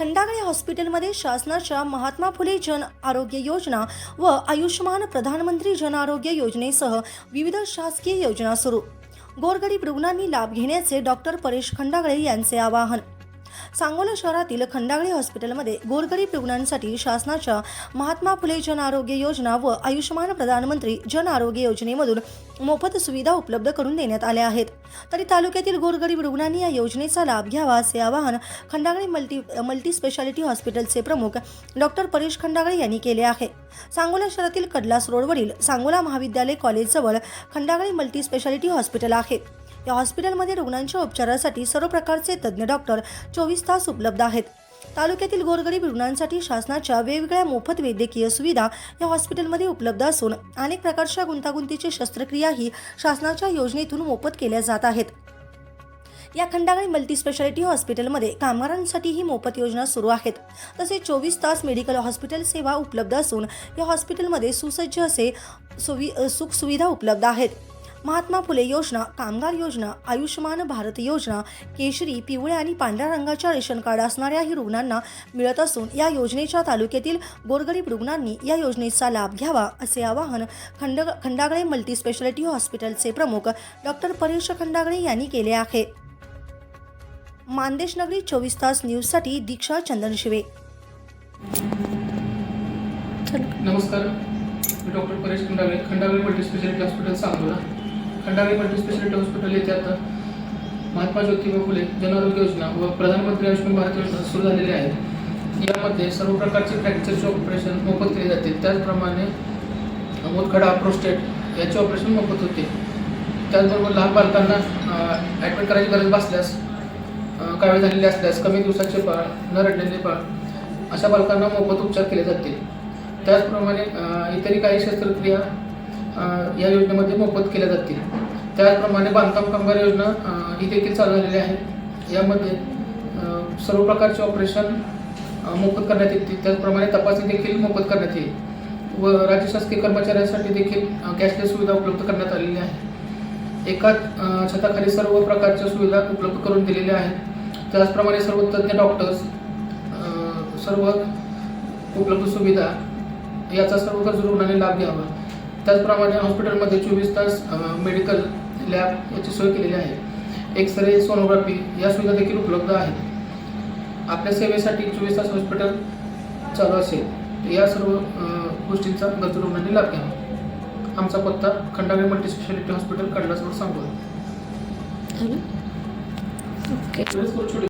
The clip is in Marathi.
खंडागळे हॉस्पिटलमध्ये शासनाच्या महात्मा फुले जन आरोग्य योजना व आयुष्यमान प्रधानमंत्री जन आरोग्य योजनेसह विविध शासकीय योजना सुरू. गोरगरीब रुग्णांनी लाभ घेण्याचे डॉक्टर परेश खंडागळे यांचे आवाहन. सांगोला शहरातील खंडागळे हॉस्पिटलमध्ये गोरगरीब रुग्णांसाठी शासनाच्या महात्मा फुले जन आरोग्य योजना व आयुष्यमान प्रधानमंत्री जन आरोग्य योजनेमधून मोफत सुविधा उपलब्ध करून देण्यात आल्या आहेत. तरी तालुक्यातील गोरगरीब रुग्णांनी या योजनेचा लाभ घ्यावा असे आवाहन खंडागळे मल्टी मल्टी स्पेशालिटी हॉस्पिटलचे प्रमुख डॉक्टर परेश खंडागळे यांनी केले आहे. सांगोला शहरातील कडलास रोडवरील सांगोला महाविद्यालय कॉलेजजवळ खंडागळे मल्टी स्पेशालिटी हॉस्पिटल आहे. या हॉस्पिटलमध्ये रुग्णांच्या उपचारासाठी सर्व प्रकारचे तज्ज्ञ डॉक्टर चोवीस तास उपलब्ध आहेत. तालुक्यातील गोरगरीब रुग्णांसाठी शासनाच्या वेगवेगळ्या मोफत वैद्यकीय सुविधा या हॉस्पिटलमध्ये उपलब्ध असून अनेक प्रकारच्या गुंतागुंतीची शस्त्रक्रियाही शासनाच्या योजनेतून मोफत केल्या जात आहेत. या खंडागळे मल्टीस्पेशालिटी हॉस्पिटलमध्ये कामगारांसाठीही मोफत योजना सुरू आहेत. तसेच चोवीस तास मेडिकल हॉस्पिटल सेवा उपलब्ध असून या हॉस्पिटलमध्ये सुसज्ज असे सुवि सुखसुविधा उपलब्ध आहेत. महात्मा फुले योजना कामगार योजना आयुष्यमान भारत योजना केशरी पिवळ्या आणि पांढऱ्या रंगाच्या रेशन कार्ड असणाऱ्याही रुग्णांना मिळत असून या योजनेच्या तालुक्यातील गोरगरीब रुग्णांनी या योजनेचा लाभ घ्यावा असे आवाहन खंड खंडागळे मल्टी स्पेशालिटी हॉस्पिटलचे प्रमुख डॉक्टर परेश खंडागळे यांनी केले आहे. मानदेश नगरी चोवीस तास न्यूजसाठी दीक्षा चंदनशिवे नमस्कार मी doctor Paresh Khandagale Khandagale multi speciality hospital Sangola. Khandari multi speciality hospital येथे आता महात्मा ज्योतिबा फुले जनआरोग्य योजना व प्रधानमंत्री आयुष्यमान भारत योजना सुरू झालेली आहे. यामध्ये सर्व प्रकारचे फ्रॅक्चरचे ऑपरेशन मोफत केले जाते. त्याचप्रमाणे मोतखडा प्रोस्टेट याचे ऑपरेशन मोफत होते. त्याचबरोबर लहान बालकांना ॲडमिट करायची गरज भासल्यास अ, झालेले असल्यास कमी दिवसाचे बाळ न रडलेले बाळ अशा बालकांना मोफत उपचार केले जाते. त्याचप्रमाणे इतरही काही शस्त्रक्रिया या योजनेमध्ये मोफत केल्या जातील. त्याचप्रमाणे बांधकाम कामगार योजना ही देखील चालू झालेली आहे. यामध्ये सर्व प्रकारचे ऑपरेशन मोफत करण्यात येतील. त्याचप्रमाणे तपासणी देखील मोफत करण्यात येईल. व राज्य शासकीय कर्मचाऱ्यांसाठी देखील कॅशलेस सुविधा उपलब्ध करण्यात आलेली आहे. एकाच छताखाली सर्व प्रकारच्या सुविधा उपलब्ध करून दिलेल्या आहेत. त्याचप्रमाणे सर्व तज्ज्ञ डॉक्टर्स सर्व उपलब्ध सुविधा याचा सर्व गरजू रुग्णांनी लाभ घ्यावा. त्याचप्रमाणे हॉस्पिटलमध्ये चोवीस तास मेडिकल लॅब याची सोय केलेली आहे. एक्सरे सोनोग्राफी या सुविधा देखील उपलब्ध आहेत. आपल्या सेवेसाठी चोवीस तास हॉस्पिटल चालू असेल या सर्व गोष्टींचा गरजू रुग्णांनी लाभ घ्यावा. आमचा पत्ता खंडागळे मल्टी स्पेशालिटी हॉस्पिटल कडलासवर छोटे